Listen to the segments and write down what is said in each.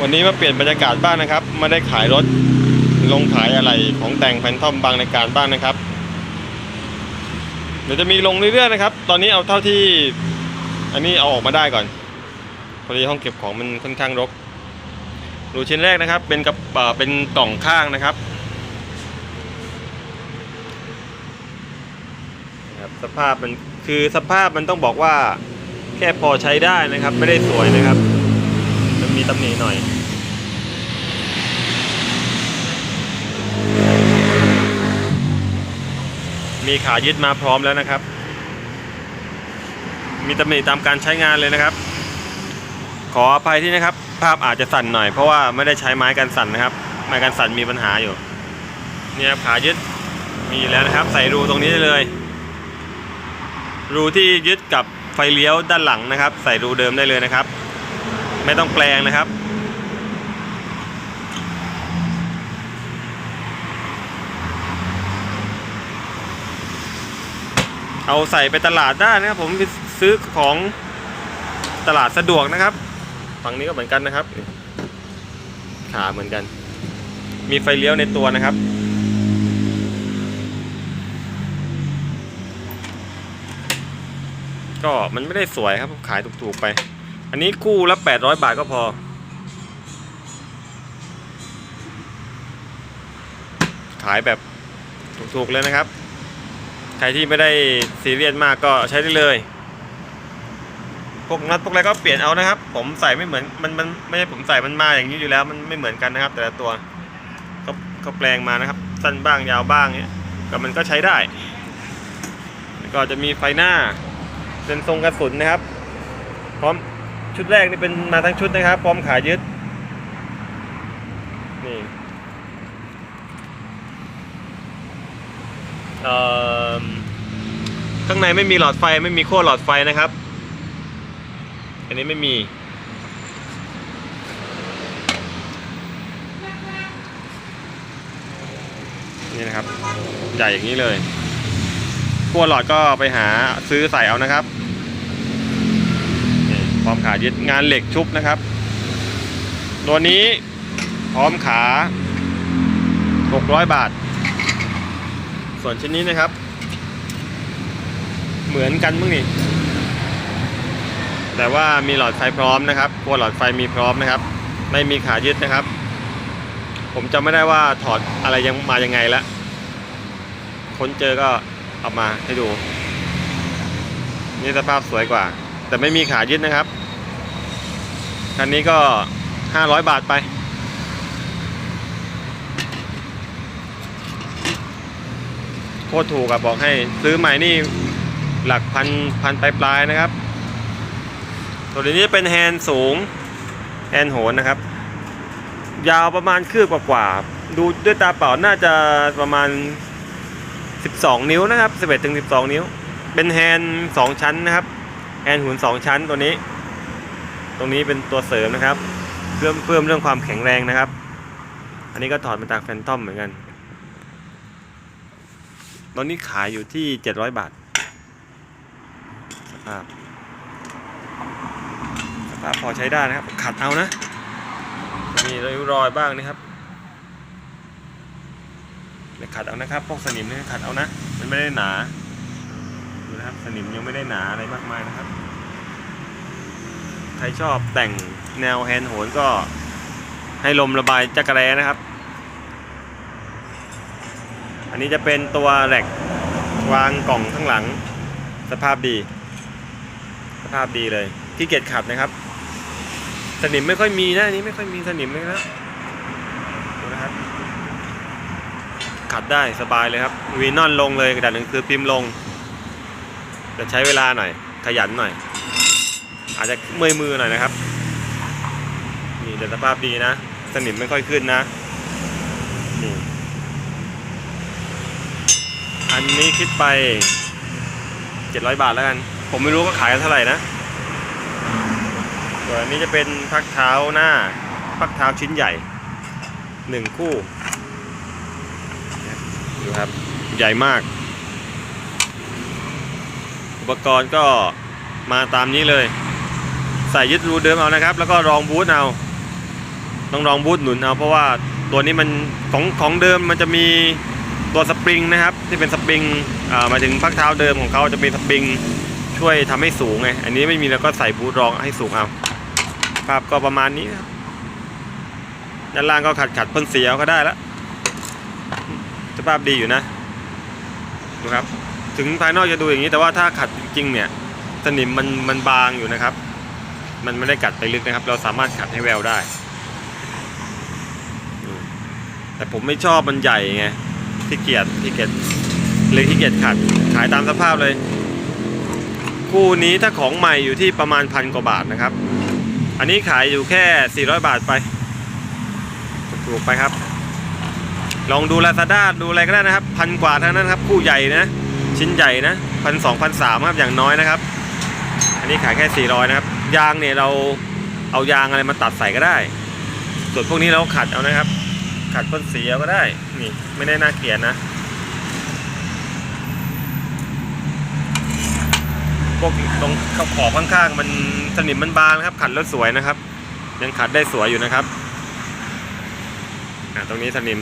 วันนี้มาเปลี่ยนบรรยากาศบ้างนะครับไม่ได้ขายรถลงขายอะไรของแต่งแฟนทอมบางในการบ้างนะครับ เดี๋ยวจะมีลงเรื่อยๆนะครับ ตอนนี้เอาเท่าที่ อันนี้เอาออกมาได้ก่อนพอดีห้องเก็บของมันค่อนข้างรกดูชิ้นแรกนะครับ เป็นกับเอ่อเป็นกล่องข้างนะครับนะครับสภาพมันคือสภาพมันต้องบอกว่าแค่พอใช้ได้นะครับ ไม่ได้สวยนะครับ มีตำหนิหน่อย มีขายึดมาพร้อมแล้วนะครับ มีตำหนิตามการใช้งานเลยนะครับ ขออภัยที่นะครับ ภาพอาจจะสั่นหน่อยเพราะว่าไม่ได้ใช้ไม้กันสั่นนะครับ ไม้กันสั่นมีปัญหาอยู่เนี่ยครับขายึดมีแล้วนะครับ ใส่รูตรงนี้เลย รูที่ยึดกับไฟเลี้ยวด้านหลังนะครับ ใส่รูเดิมได้เลยนะครับ ไม่ต้องแปลงนะครับ เอาใส่ไปตลาดได้นะครับ ผมไปซื้อของตลาดสะดวกนะครับ ฝั่งนี้ก็เหมือนกันนะครับ ขาเหมือนกัน มีไฟเลี้ยวในตัวนะครับก็มันไม่ได้สวยครับขายถูกๆไป อันนี้คู่ละ800บาทก็พอ ขายแบบถูกๆเลยนะครับ ใครที่ไม่ได้ซีเรียสมากก็ใช้ได้เลย พวกน็อตพวกอะไรก็เปลี่ยนเอานะครับ ผมใส่ไม่เหมือนมันมันไม่ใช่ผมใส่มันมาอย่างนี้อยู่แล้ว มันไม่เหมือนกันนะครับ แต่ละตัวเขาเขาแปลงมานะครับ สั้นบ้างยาวบ้างเนี้ยก็มันก็ใช้ได้แล้วก็จะมีไฟหน้าเป็นทรงกระสุนนะครับ พร้อม ชุดแรกนี่เป็นมาทั้งชุดนะครับพร้อมขายึดนี่เอ่อข้างในไม่มีหลอดไฟไม่มีขั้วหลอดไฟนะครับ อันนี้ไม่มีนี่นะครับใหญ่อย่างนี้เลยขั้วหลอดก็ไปหาซื้อใส่เอานะครับ พร้อมขายึดงานเหล็กชุบนะครับ ตัวนี้พร้อมขา 600 บาท ส่วนชิ้นนี้นะครับ เหมือนกันมั้งนี่แต่ว่ามีหลอดไฟพร้อมนะครับขั้วหลอดไฟมีพร้อมนะครับ ไม่มีขายึดนะครับ ผมจำไม่ได้ว่าถอดอะไรยังมายังไงละค้นเจอก็เอามาให้ดู นี่สภาพสวยกว่า แต่ไม่มีขายึดนะครับ คันนี้ก็ 500 บาทไป โคตรถูกอะบอกให้ซื้อใหม่นี่หลักพันพันปลายๆนะครับ ตัวนี้เป็นแฮนสูง แฮนโหนนะครับ ยาวประมาณคืบกว่าๆดูด้วยตาเปล่าน่าจะประมาณ 12 นิ้วนะครับ 11ถึง12 นิ้ว เป็นแฮนด์2ชั้นนะครับ แฮนด์หุ่น2ชั้นตัวนี้ ตรงนี้เป็นตัวเสริมนะครับ เพิ่มเพิ่มเรื่องความแข็งแรงนะครับ อันนี้ก็ถอดมาจากแฟนทอมเหมือนกัน ตอนนี้ขายอยู่ที่700บาท สภาพ สภาพพอใช้ได้นะครับ ขัดเอานะ มีรอยบ้างนะครับขัดเอานะครับ พวกสนิมนี่ขัดเอานะ มันไม่ได้หนา นะครับ สนิมยังไม่ได้หนาอะไรมากมายนะครับ ใครชอบแต่งแนวแฮนด์โหนก็ให้ลมระบายจักรแร้นะครับ อันนี้จะเป็นตัวแหลกวางกล่องข้างหลัง สภาพดี สภาพดีเลยที่เกียจขัดนะครับ สนิมไม่ค่อยมีนะอันนี้ไม่ค่อยมีสนิมเลยนะดูนะครับ ขัดได้สบายเลยครับวีนอนลงเลยกระดาษหนังสือพิมพ์ลง จะใช้เวลาหน่อย ขยันหน่อย อาจจะเมื่อยมือหน่อยนะครับ นี่แต่สภาพดีนะ สนิมไม่ค่อยขึ้นนะ นี่ อันนี้คิดไป700บาทแล้วกัน ผมไม่รู้ก็ขายกันเท่าไหร่นะส่วนอันนี้จะเป็นพักเท้าหน้า พักเท้าชิ้นใหญ่หนึ่งคู่ดูครับ ใหญ่มาก อุปกรณ์ก็มาตามนี้เลย ใส่ยึดรูเดิมเอานะครับ แล้วก็รองบูทเอาต้องลองบูทหนุนเอาเพราะว่าตัวนี้มันของของเดิมมันจะมีตัวสปริงนะครับ ที่เป็นสปริงหมายถึงพักเท้าเดิมของเขาจะเป็นสปริงช่วยทำให้สูงไงอันนี้ไม่มีแล้วก็ใส่บูทรองให้สูงเอาภาพก็ประมาณนี้ด้านล่างก็ขัดขัดพ่นสีเอาก็ได้แล้วสภาพดีอยู่นะดูครับ ถึงภายนอกจะดูอย่างนี้แต่ว่าถ้าขัดจริงๆเนี่ยสนิมมันมันบางอยู่นะครับ มันไม่ได้กัดไปลึกนะครับ เราสามารถขัดให้แววได้ แต่ผมไม่ชอบมันใหญ่ไงที่เกียจที่เกียจเลยที่เกียจขัดขายตามสภาพเลยคู่นี้ถ้าของใหม่อยู่ที่ประมาณพันกว่าบาทนะครับ อันนี้ขายอยู่แค่ 400 บาทไป ถูกไปครับ ลองดูลาซาด้าดูอะไรก็ได้นะครับ พันกว่าเท่านั้นครับ คู่ใหญ่นะ ชิ้นใหญ่นะพันสองพันสามครับอย่างน้อยนะครับ อันนี้ขายแค่400นะครับ ยางเนี่ยเราเอายางอะไรมาตัดใส่ก็ได้ ส่วนพวกนี้เราขัดเอานะครับ ขัดพ่นสีเอาก็ได้ นี่ไม่ได้น่าเกลียดนะพวกตรงขอบขอบข้างๆมันสนิมมันบางนะครับ ขัดแล้วสวยนะครับ ยังขัดได้สวยอยู่นะครับอ่าตรงนี้สนิม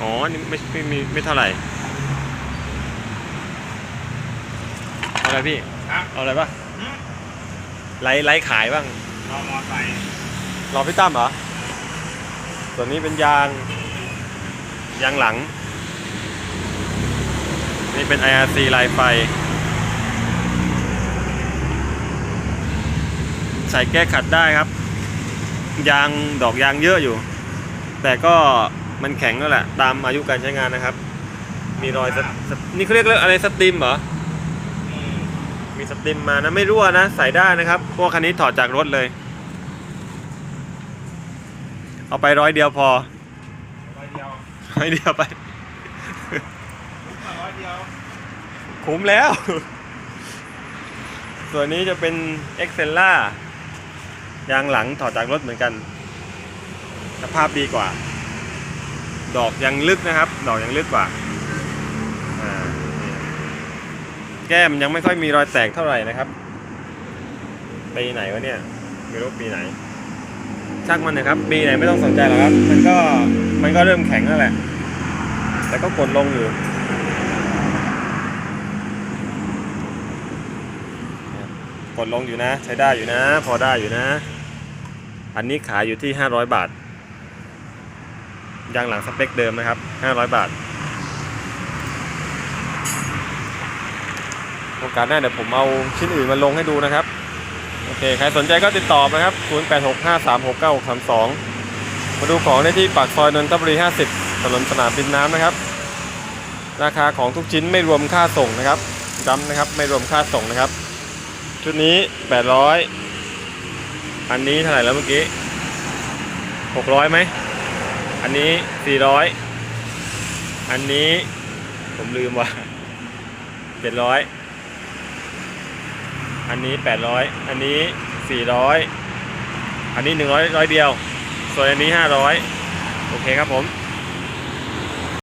อ๋อนี่ไม่ไม่ไม่ไม่เท่าไหร่ อาอะไรพี่ครับเอาอะไรปะไลฟ์ไลฟ์ขายบ้างเอามอไซค์รอพี่ตั้มเหรอ ส่วนนี้เป็นยาง ยางหลัง นี่เป็น IRC ลายไฟ ใส่แก้ขัดได้ครับ ยางดอกยางเยอะอยู่ แต่ก็มันแข็งแล้วแหละ ตามอายุการใช้งานนะครับ มีรอยสสนี่เขาเรียกอะไรสตรีมเหรออืม มีสตรีมมานะไม่รั่วนะใส่ได้นะครับ พวกคันนี้ถอดจากรถเลย เอาไปร้อยเดียวพอร้อยเดียวร้อยเดียวไปร้อยเดียวคุ้มแล้ว ส่วนนี้จะเป็น e x c e l a ยางหลังถอดจากรถเหมือนกัน สภาพดีกว่า ดอกยังลึกนะครับ ดอกยังลึกกว่าอ่านี่ แก้มยังไม่ค่อยมีรอยแตกเท่าไหร่นะครับปีไหนวะเนี่ยไม่รู้ปีไหนช่างมันนะครับปีไหนไม่ต้องสนใจหรอกครับ มันก็มันก็เริ่มแข็งแล้วแหละ แต่ก็กดลงอยู่กดลงอยู่นะ ใช้ได้อยู่นะ พอได้อยู่นะ อันนี้ขายอยู่ที่ 500 บาทยางหลังสเปคเดิมนะครับ 500 บาท โอกาสหน้าเดี๋ยวผมเอาชิ้นอื่นมาลงให้ดูนะครับ โอเค ใครสนใจก็ติดต่อมาครับ 0865369632 มาดูของได้ที่ปากซอยนนทบุรี 50ถนนสนามบินน้ำนะครับ ราคาของทุกชิ้นไม่รวมค่าส่งนะครับย้ำนะครับ ไม่รวมค่าส่งนะครับ ชุดนี้ 800 อันนี้เท่าไหร่แล้วเมื่อกี้ 600ไหม อันนี้ 400 อันนี้ผมลืมว่ะ700 อันนี้800อันนี้400อันนี้100ร้อยเดียว ส่วนอันนี้500โอเคครับผม